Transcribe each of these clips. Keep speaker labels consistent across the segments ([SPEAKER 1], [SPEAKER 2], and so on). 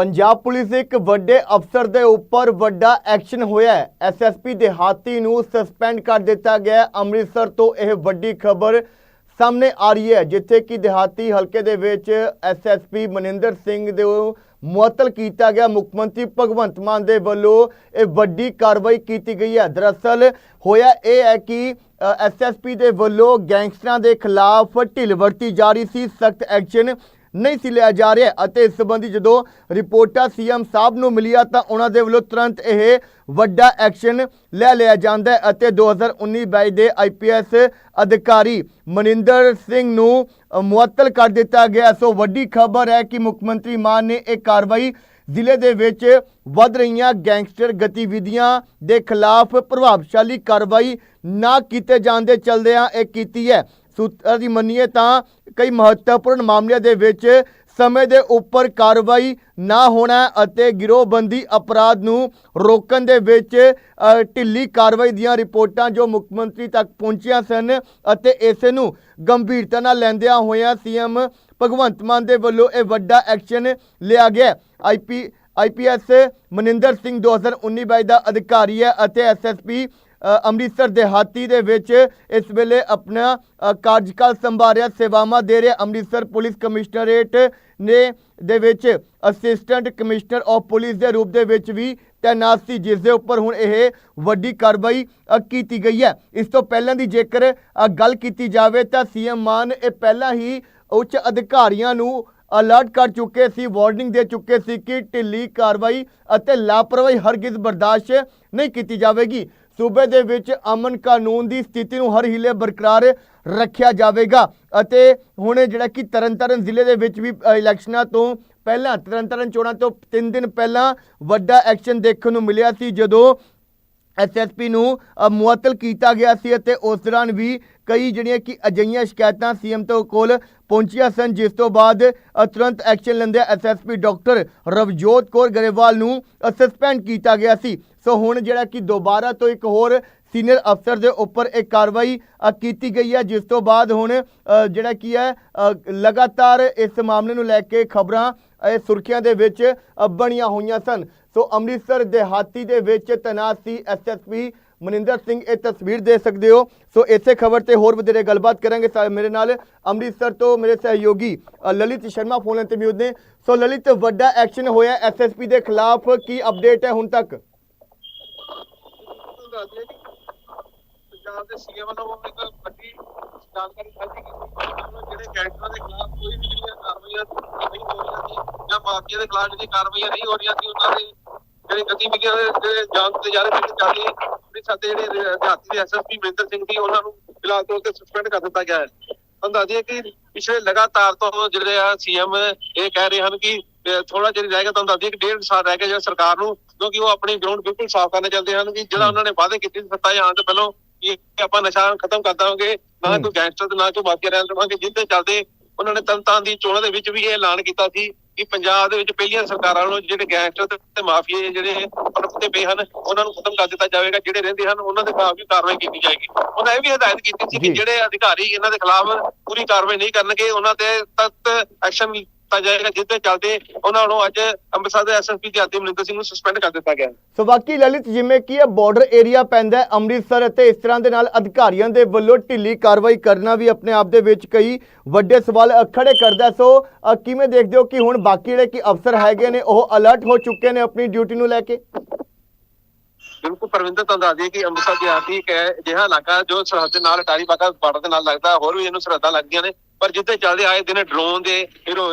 [SPEAKER 1] Punjab police ਦੇ ਇੱਕ ਵੱਡੇ ਅਫਸਰ ਦੇ ਉੱਪਰ ਵੱਡਾ ਐਕਸ਼ਨ ਹੋਇਆ ਹੈ। ਐਸਐਸਪੀ ਦੇ ਹਾਥੀ ਨੂੰ ਸਸਪੈਂਡ ਕਰ ਦਿੱਤਾ ਗਿਆ ਅੰਮ੍ਰਿਤਸਰ ਤੋਂ ਇਹ ਵੱਡੀ ਖਬਰ ਸਾਹਮਣੇ ਆ ਰਹੀ ਹੈ, ਜਿੱਥੇ ਕਿ ਦਿਹਾਤੀ ਹਲਕੇ ਦੇ ਵਿੱਚ ਐਸਐਸਪੀ ਮਨਿੰਦਰ ਸਿੰਘ ਦੇ ਮੁਅੱਤਲ ਕੀਤਾ ਗਿਆ। ਮੁੱਖ ਮੰਤਰੀ ਭਗਵੰਤ ਮਾਨ ਦੇ ਵੱਲੋਂ ਇਹ ਵੱਡੀ ਕਾਰਵਾਈ ਕੀਤੀ ਗਈ ਹੈ। ਦਰਅਸਲ ਹੋਇਆ ਇਹ ਹੈ ਕਿ ਐਸਐਸਪੀ ਦੇ ਵੱਲੋਂ ਗੈਂਗਸਟਰਾਂ ਦੇ ਖਿਲਾਫ ਢਿੱਲ ਵਰਤੀ ਜਾ ਰਹੀ ਸੀ। ਸਖਤ ਐਕਸ਼ਨ ਨਹੀਂ ਸੀ ਲਿਆ ਜਾ ਰਿਹਾ ਅਤੇ ਇਸ ਸੰਬੰਧੀ ਜਦੋਂ ਰਿਪੋਰਟਾਂ ਸੀਐਮ ਸਾਹਿਬ ਨੂੰ ਮਿਲੀਆਂ ਤਾਂ ਉਹਨਾਂ ਦੇ ਵੱਲੋਂ ਤੁਰੰਤ ਇਹ ਵੱਡਾ ਐਕਸ਼ਨ ਲੈ ਲਿਆ ਜਾਂਦਾ ਹੈ ਅਤੇ 2019-22 ਦੇ ਆਈਪੀਐਸ ਅਧਿਕਾਰੀ ਮਨਿੰਦਰ ਸਿੰਘ ਨੂੰ ਮੁਅੱਤਲ ਕਰ ਦਿੱਤਾ ਗਿਆ। ਸੋ ਵੱਡੀ ਖਬਰ ਹੈ ਕਿ ਮੁੱਖ ਮੰਤਰੀ ਮਾਨ ਨੇ ਇਹ ਕਾਰਵਾਈ ਜ਼ਿਲ੍ਹੇ ਦੇ ਵਿੱਚ ਵੱਧ ਰਹੀਆਂ ਗੈਂਗਸਟਰ ਗਤੀਵਿਧੀਆਂ ਦੇ ਖਿਲਾਫ ਪ੍ਰਭਾਵਸ਼ਾਲੀ ਕਾਰਵਾਈ ਨਾ ਕੀਤੇ ਜਾਣ ਦੇ ਚਲਦਿਆਂ ਇਹ ਕੀਤੀ ਹੈ। ਸੂਤਰਾਂ ਦੀ ਮੰਨੀਏ ਤਾਂ ਕਈ ਮਹੱਤਵਪੂਰਨ ਮਾਮਲਿਆਂ ਦੇ ਵਿੱਚ ਸਮੇਂ ਦੇ ਉੱਪਰ ਕਾਰਵਾਈ ਨਾ ਹੋਣਾ ਅਤੇ ਗਿਰੋਹਬੰਦੀ ਅਪਰਾਧ ਨੂੰ ਰੋਕਣ ਦੇ ਵਿੱਚ ਢਿੱਲੀ ਕਾਰਵਾਈ ਦੀਆਂ ਰਿਪੋਰਟਾਂ ਜੋ ਮੁੱਖ ਮੰਤਰੀ ਤੱਕ ਪਹੁੰਚੀਆਂ ਸਨ ਅਤੇ ਇਸੇ ਨੂੰ ਗੰਭੀਰਤਾ ਨਾਲ ਲੈਂਦਿਆਂ ਹੋਇਆਂ ਸੀਐਮ ਭਗਵੰਤ ਮਾਨ ਦੇ ਵੱਲੋਂ ਇਹ ਵੱਡਾ ਐਕਸ਼ਨ ਲਿਆ ਗਿਆ। ਆਈਪੀ ਆਈਪੀਐਸ ਮਨਿੰਦਰ ਸਿੰਘ 2019-22 ਦਾ ਅਧਿਕਾਰੀ ਹੈ ਅਤੇ ਐਸਐਸਪੀ ਅ, ਅੰਮ੍ਰਿਤਸਰ ਦੇਹਾਤੀ ਦੇ ਵਿੱਚ ਇਸ ਵੇਲੇ ਆਪਣਾ ਕਾਰਜਕਾਲ ਸੰਭਾਲ ਰਿਹਾ ਸੇਵਾਵਾਂ ਦੇ ਰਿਹਾ ਅੰਮ੍ਰਿਤਸਰ ਪੁਲਿਸ ਕਮਿਸ਼ਨਰੇਟ ਨੇ ਦੇ ਵਿੱਚ ਅਸਿਸਟੈਂਟ ਕਮਿਸ਼ਨਰ ਆਫ ਪੁਲਿਸ ਦੇ ਰੂਪ ਦੇ ਵਿੱਚ ਵੀ ਤੈਨਾਤ ਸੀ, ਜਿਸ ਦੇ ਉੱਪਰ ਹੁਣ ਇਹ ਵੱਡੀ ਕਾਰਵਾਈ ਕੀਤੀ ਗਈ ਹੈ। ਇਸ ਤੋਂ ਪਹਿਲਾਂ ਦੀ ਜੇਕਰ ਗੱਲ ਕੀਤੀ ਜਾਵੇ ਤਾਂ ਸੀਐਮ ਮਾਨ ਇਹ ਪਹਿਲਾਂ ਹੀ ਉੱਚ ਅਧਿਕਾਰੀਆਂ ਨੂੰ ਅਲਰਟ ਕਰ ਚੁੱਕੇ ਸੀ, ਵਾਰਨਿੰਗ ਦੇ ਚੁੱਕੇ ਸੀ ਕਿ ਢਿੱਲੀ ਕਾਰਵਾਈ ਅਤੇ ਲਾਪਰਵਾਹੀ ਹਰਗਿਜ਼ ਬਰਦਾਸ਼ਤ ਨਹੀਂ ਕੀਤੀ ਜਾਵੇਗੀ। ਸੂਬੇ ਦੇ ਵਿੱਚ ਅਮਨ ਕਾਨੂੰਨ ਦੀ ਸਥਿਤੀ ਨੂੰ ਹਰ ਹੀਲੇ ਬਰਕਰਾਰ ਰੱਖਿਆ ਜਾਵੇਗਾ ਅਤੇ ਹੁਣ ਜਿਹੜਾ ਕਿ ਤਰਨਤਾਰਨ ਜ਼ਿਲ੍ਹੇ ਦੇ ਵਿੱਚ ਵੀ ਇਲੈਕਸ਼ਨਾਂ ਤੋਂ ਪਹਿਲਾਂ, ਤਰਨਤਾਰਨ ਚੋਣਾਂ ਤੋਂ 3 ਦਿਨ ਪਹਿਲਾਂ ਵੱਡਾ ਐਕਸ਼ਨ ਦੇਖਣ ਨੂੰ ਮਿਲਿਆ ਸੀ ਜਦੋਂ ਐਸਐਸਪੀ ਨੂੰ ਅ, ਮੁਅੱਤਲ ਕੀਤਾ ਗਿਆ ਸੀ ਅਤੇ ਉਸ ਦੌਰਾਨ ਵੀ ਕਈ ਜਿਹੜੀਆਂ ਕਿ ਅਜਿਹੀਆਂ ਸ਼ਿਕਾਇਤਾਂ ਸੀਐਮ ਤੋਂ ਕੋਲ ਪਹੁੰਚੀਆਂ ਸਨ ਜਿਸ ਤੋਂ ਬਾਅਦ ਤੁਰੰਤ ਐਕਸ਼ਨ ਲੈਂਦੇ ਐਸਐਸਪੀ ਡਾਕਟਰ ਰਵਜੋਤ ਕੌਰ ਗਰੇਵਾਲ ਨੂੰ ਸਸਪੈਂਡ ਕੀਤਾ ਗਿਆ ਸੀ। ਸੋ ਹੁਣ ਜਿਹੜਾ ਕਿ ਦੁਬਾਰਾ ਤੋਂ ਇੱਕ ਹੋਰ ਸੀਨੀਅਰ ਅਫਸਰ ਦੇ ਉੱਪਰ ਇਹ ਕਾਰਵਾਈ ਕੀਤੀ ਗਈ ਹੈ ਜਿਸ ਤੋਂ ਬਾਅਦ ਹੁਣ ਜਿਹੜਾ ਕੀ ਹੈ ਲਗਾਤਾਰ ਇਸ ਮਾਮਲੇ ਨੂੰ ਲੈ ਕੇ ਖਬਰਾਂ ਇਹ ਸੁਰਖੀਆਂ ਦੇ ਵਿੱਚ ਬਣੀਆਂ ਹੋਈਆਂ ਸਨ। ਸੋ ਅੰਮ੍ਰਿਤਸਰ ਦੇਹਾਤੀ ਦੇ ਵਿੱਚ ਤੈਨਾਤ ਸੀ ਐਸਐਸਪੀ ਮਨਿੰਦਰ ਸਿੰਘ। ਇਹ ਤਸਵੀਰ ਦੇ ਸਕਦੇ ਹੋ। ਸੋ ਇਸੇ ਖਬਰ ਤੇ ਹੋਰ ਵਧੇਰੇ ਗੱਲਬਾਤ ਕਰਾਂਗੇ। ਮੇਰੇ ਨਾਲ ਅੰਮ੍ਰਿਤਸਰ ਤੋਂ ਮੇਰੇ ਸਹਿਯੋਗੀ ਲਲਿਤ ਸ਼ਰਮਾ ਫੋਨ ਤੇ ਮੌਜੂਦ ਨੇ। ਸੋ ਲਲਿਤ, ਵੱਡਾ ਐਕਸ਼ਨ ਹੋਇਆ ਐਸਐਸਪੀ ਦੇ ਖਿਲਾਫ। ਕੀ ਅਪਡੇਟ ਹੈ ਹੁਣ ਤੱਕ?
[SPEAKER 2] ਪੰਜਾਬ ਦੇ ਸੀਐਮ ਵੱਲੋਂ ਇੱਕ ਵੱਡੀ ਜਾਣਕਾਰੀ ਸਾਂਝੀ ਕੀਤੀ ਜਿਹੜੇ ਗੈਂਗਸਟਰਾਂ ਦੇ ਖਿਲਾਫ ਕੋਈ ਵੀ ਜਿਹੜੀਆਂ ਨਹੀਂ ਹੋ ਮਾਫੀਆ ਦੇ ਖਿਲਾਫ ਜਿਹੜੀ ਕਾਰਵਾਈਆਂ ਨਹੀਂ ਹੋ ਰਹੀਆਂ ਸੀ ਉਹਨਾਂ ਦੇ ਜਿਹੜੇ ਗਤੀਵਿਧੀਆਂ ਦੇ ਜਾਂਚ ਤੇ ਜਾ ਰਹੇ ਸੀ ਚੱਲ ਰਹੀ ਉਹਦੇ ਸਾਡੇ ਜਿਹੜੇ ਦਿਹਾਤੀ ਦੇ ਐਸਐਸਪੀ ਮਹਿੰਦਰ ਸਿੰਘ ਸੀ ਉਹਨਾਂ ਨੂੰ ਫਿਲਹਾਲ ਤੌਰ ਤੇ ਸਸਪੈਂਡ ਕਰ ਦਿੱਤਾ ਗਿਆ ਹੈ ਦਈਏ ਕਿ ਪਿਛਲੇ ਲਗਾਤਾਰ ਤੋਂ ਜਿਹੜੇ ਆ ਸੀਐਮ ਇਹ ਕਹਿ ਰਹੇ ਹਨ ਕਿ ਥੋੜਾ ਜਿਹਾ ਰਹਿ ਗਿਆ ਤੁਹਾਨੂੰ ਦੱਸ ਦਈਏ ਕਿ ਡੇਢ ਸਾਲ ਰਹਿ ਗਿਆ ਜਿਹੜਾ ਸਰਕਾਰ ਨੂੰ ਕਿਉਂਕਿ ਉਹ ਆਪਣੀ ਗਰਾਊਂਡ ਬਿਲਕੁਲ ਸਾਫ਼ ਕਰਨਾ ਚਾਹੁੰਦੇ ਹਨ ਕਿ ਜਿਹੜਾ ਉਹਨਾਂ ਨੇ ਵਾਅਦੇ ਕੀਤੇ ਸੀ ਸੱਤਾ ਆਉਣ ਤੋਂ ਪਹਿਲਾਂ ਕਿ ਆਪਾਂ ਨਸ਼ਾ ਖਤਮ ਕਰ ਦਾਂਗੇ ਨਾ। ਕੋਈ ਗੈਂਗਸਟਰ ਤੇ ਨਾ ਕੋਈ ਮਾਫੀਆ ਰਹਿਣ ਦੇਵਾਂਗੇ ਜਿੱਦੇ ਚੱਲਦੇ ਉਹਨਾਂ ਨੇ ਤਨਤਾਨ ਦੀ ਚੋਣਾਂ ਦੇ ਵਿੱਚ ਵੀ ਇਹ ਐਲਾਨ ਕੀਤਾ ਸੀ ਕਿ ਪੰਜਾਬ ਦੇ ਵਿੱਚ ਪਹਿਲੀਆਂ ਸਰਕਾਰਾਂ ਵੱਲੋਂ ਜਿਹੜੇ ਗੈਂਗਸਟਰ ਤੇ- ਮਾਫੀਏ ਜਿਹੜੇ ਪਰਪਤੇ ਪਏ ਹਨ ਉਹਨਾਂ ਨੂੰ ਖਤਮ ਕਰ ਦਿੱਤਾ ਜਾਵੇਗਾ ਜਿਹੜੇ ਰਹਿੰਦੇ ਹਨ ਉਹਨਾਂ ਦੇ ਖਿਲਾਫ ਵੀ ਕਾਰਵਾਈ ਕੀਤੀ ਜਾਏਗੀ ਉਹਨਾਂ ਇਹ ਵੀ ਹਦਾਇਤ ਕੀਤੀ ਸੀ। ਕਿ ਜਿਹੜੇ ਅਧਿਕਾਰੀ ਇਹਨਾਂ ਦੇ ਖਿਲਾਫ ਪੂਰੀ ਕਾਰਵਾਈ ਨਹੀਂ ਕਰਨਗੇ ਉਹਨਾਂ ਤੇ ਤਖਤ ਐਕਸ਼ਨ ਲਿੱਤਾ ਜਾਏਗਾ ਜਿੱਦੇ ਚੱਲਦੇ ਉਹਨਾਂ ਨੂੰ ਅੱਜ ਅੰਮ੍ਰਿਤਸਰ ਦੇ ਐਸਐਸਪੀ ਦੇ ਮਨਿੰਦਰ ਸਿੰਘ ਨੂੰ ਸਸਪੈਂਡ ਕਰ ਦਿੱਤਾ ਗਿਆ।
[SPEAKER 1] ਸੋ ਬਾਕੀ ਲਲਿਤ ਜਿਵੇਂ ਕਿ ਇਹ ਬਾਰਡਰ ਏਰੀਆ ਪੈਂਦਾ ਹੈ ਅੰਮ੍ਰਿਤਸਰ ਅਤੇ ਇਸ ਤਰ੍ਹਾਂ ਦੇ ਨਾਲ ਅਧਿਕਾਰੀਆਂ ਦੇ ਵੱਲੋਂ ਢਿੱਲੀ ਕਾਰਵਾਈ ਕਰਨਾ ਵੀ ਆਪਣੇ ਆਪ ਦੇ ਵਿੱਚ ਕਈ ਵੱਡੇ ਸਵਾਲ ਖੜੇ ਕਰਦਾ। ਸੋ ਕਿਵੇਂ ਦੇਖਦੇ ਹੋ ਕਿ ਹੁਣ ਬਾਕੀ ਜਿਹੜੇ ਕਿ ਅਫਸਰ ਹੈਗੇ ਨੇ ਉਹ ਅਲਰਟ ਹੋ ਚੁੱਕੇ ਨੇ ਆਪਣੀ ਡਿਊਟੀ ਨੂੰ ਲੈ ਕੇ?
[SPEAKER 2] ਬਿਲਕੁਲ ਪਰਵਿੰਦਰ ਤੁਹਾਨੂੰ ਦੱਸ ਦਈਏ ਕਿ ਅੰਮ੍ਰਿਤਸਰ ਦੀ ਆਰਤੀ ਇੱਕ ਹੈ ਅਜਿਹਾ ਇਲਾਕਾ ਜੋ ਸਰਹੱਦ ਦੇ ਨਾਲ ਅਟਾਰੀ ਬਾਗਾ ਬਾਰਡਰ ਦੇ ਨਾਲ ਲੱਗਦਾ ਹੋਰ ਵੀ ਇਹਨੂੰ ਸਰਹੱਦਾਂ ਲੱਗਦੀਆਂ ਨੇ। ਪਰ ਜਿੱਥੇ ਚੱਲਦੇ ਆਏ ਦਿਨ ਡਰੋਨ ਦੇ ਹੀਰੋ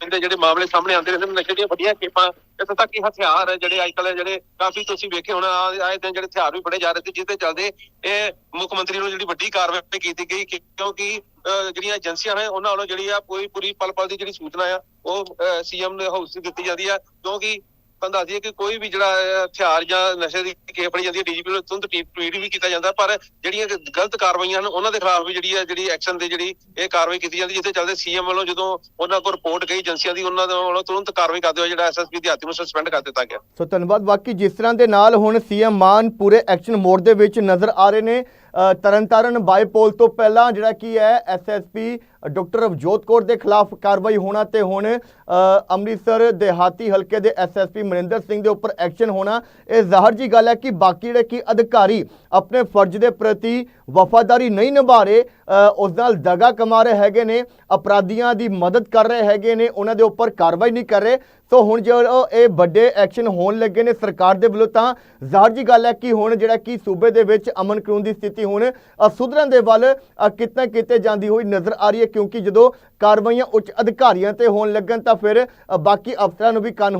[SPEAKER 2] ਦੇ ਜਿਹੜੇ ਮਾਮਲੇ ਸਾਹਮਣੇ ਆਉਂਦੇ ਰਹਿੰਦੇ ਨਸ਼ੇ ਦੀਆਂ ਵੱਡੀਆਂ ਖੇਪਾਂ ਇੱਥੋਂ ਤੱਕ ਕਿ ਹਥਿਆਰ ਜਿਹੜੇ ਅੱਜ ਕੱਲ੍ਹ ਜਿਹੜੇ ਕਾਫੀ ਤੁਸੀਂ ਵੇਖੇ ਹੋਣਾ ਆਏ ਦਿਨ ਜਿਹੜੇ ਹਥਿਆਰ ਵੀ ਫੜੇ ਜਾ ਰਹੇ ਸੀ ਜਿਹਦੇ ਚੱਲਦੇ ਇਹ ਮੁੱਖ ਮੰਤਰੀ ਨੂੰ ਜਿਹੜੀ ਵੱਡੀ ਕਾਰਵਾਈ ਕੀਤੀ ਗਈ ਕਿਉਂਕਿ ਅਹ, ਜਿਹੜੀਆਂ ਏਜੰਸੀਆਂ ਨੇ ਉਹਨਾਂ ਵੱਲੋਂ ਜਿਹੜੀ ਆ ਪੂਰੀ ਪੂਰੀ ਪਲ ਪਲ ਦੀ ਜਿਹੜੀ ਸੂਚਨਾ ਆ ਉਹ ਸੀਐਮ ਦੇ ਹਾਊਸ 'ਚ ਦਿੱਤੀ ਜਾਂਦੀ ਆ ਕਿਉਂਕਿ ਤੁਹਾਨੂੰ ਦੱਸ ਦਈਏ ਕਿ ਕੋਈ ਵੀ ਜਿਹੜਾ ਹਥਿਆਰ ਜਾਂ ਨਸ਼ੇ ਦੀ ਕੇਸ ਫੜੀ ਜਾਂਦੀ ਹੈ, ਡੀਜੀਪੀ ਨੂੰ ਤੁਰੰਤ ਟਵੀਟ ਵੀ ਕੀਤਾ ਜਾਂਦਾ, ਪਰ ਜਿਹੜੀਆਂ ਗਲਤ ਕਾਰਵਾਈਆਂ ਹਨ, ਉਹਨਾਂ ਦੇ ਖਿਲਾਫ ਵੀ ਜਿਹੜੀ ਹੈ, ਜਿਹੜੀ ਐਕਸ਼ਨ ਦੇ ਜਿਹੜੀ ਇਹ ਕਾਰਵਾਈ ਕੀਤੀ ਜਾਂਦੀ, ਜਿੱਥੇ ਚੱਲਦੇ ਸੀਐਮ ਵੱਲੋਂ ਜਦੋਂ ਉਹਨਾਂ ਕੋਲ ਰਿਪੋਰਟ ਗਈ ਏਜੰਸੀਆਂ ਦੀ, ਉਹਨਾਂ ਦੇ ਵੱਲੋਂ ਤੁਰੰਤ ਕਾਰਵਾਈ ਕਰਦੇ ਹੋਏ ਜਿਹੜਾ ਐਸਐਸਪੀ ਦੇ ਨੂੰ ਸਸਪੈਂਡ ਕਰ ਦਿੱਤਾ ਗਿਆ।
[SPEAKER 1] ਸੋ ਧੰਨਵਾਦ। ਬਾਕੀ ਜਿਸ ਤਰ੍ਹਾਂ ਦੇ ਨਾਲ ਹੁਣ ਸੀਐਮ ਮਾਨ ਪੂਰੇ ਐਕਸ਼ਨ ਮੋਡ ਦੇ ਵਿੱਚ ਨਜ਼ਰ ਆ ਰਹੇ ਨੇ ਤਰਨਤਾਰਨ ਬਾਈਪੋਲ ਤੋਂ ਪਹਿਲਾਂ ਜਿਹੜਾ ਕੀ ਹੈ ਐਸਐਸਪੀ ਡਾਕਟਰ ਅਵਜੋਤ ਕੌਰ ਦੇ ਖਿਲਾਫ ਕਾਰਵਾਈ ਹੋਣਾ ਤੇ ਹੁਣ ਅੰਮ੍ਰਿਤਸਰ ਦੇਹਾਤੀ ਹਲਕੇ ਦੇ ਐਸਐਸਪੀ ਮਨਿੰਦਰ ਸਿੰਘ ਦੇ ਉੱਪਰ ਐਕਸ਼ਨ ਹੋਣਾ, ਇਹ ਜ਼ਾਹਰ ਜੀ ਗੱਲ ਹੈ ਕਿ ਬਾਕੀ ਜਿਹੜੇ ਕੀ ਅਧਿਕਾਰੀ ਆਪਣੇ ਫਰਜ਼ ਦੇ ਪ੍ਰਤੀ ਵਫਾਦਾਰੀ ਨਹੀਂ ਨਿਭਾ ਰਹੇ ਉਸ ਨਾਲ ਦਗਾ ਕਮਾ ਰਹੇ ਹੈਗੇ ਨੇ, ਅਪਰਾਧੀਆਂ ਦੀ ਮਦਦ ਕਰ ਰਹੇ ਹੈਗੇ ਨੇ, ਉਹਨਾਂ ਦੇ ਉੱਪਰ ਕਾਰਵਾਈ ਨਹੀਂ ਕਰ ਰਹੇ, ਸੋ ਹੁਣ ਜੋ ਇਹ ਵੱਡੇ ਐਕਸ਼ਨ ਹੋਣ ਲੱਗੇ ਨੇ ਸਰਕਾਰ ਦੇ ਵੱਲੋਂ ਤਾਂ ਜ਼ਾਹਰ ਜੀ ਗੱਲ ਹੈ ਕਿ ਹੁਣ ਜਿਹੜਾ ਕਿ ਸੂਬੇ ਦੇ ਵਿੱਚ ਅਮਨ ਕਾਨੂੰਨ ਦੀ ਸਥਿਤੀ ਹੁਣ ਅ, ਸੁਧਰਨ ਦੇ ਵੱਲ ਅ, ਕਿਤੇ ਨਾ ਕਿਤੇ ਜਾਂਦੀ ਹੋਈ ਨਜ਼ਰ ਆ ਰਹੀ ਹੈ ਕਿਉਂਕਿ ਜਦੋਂ ਕਾਰਵਾਈਆਂ ਉੱਚ ਅਧਿਕਾਰੀਆਂ ਤੇ ਹੋਣ ਲੱਗਣ ਤਾਂ ਫਿਰ ਬਾਕੀ ਅਫਸਰਾਂ ਨੂੰ ਵੀ ਕੰਨ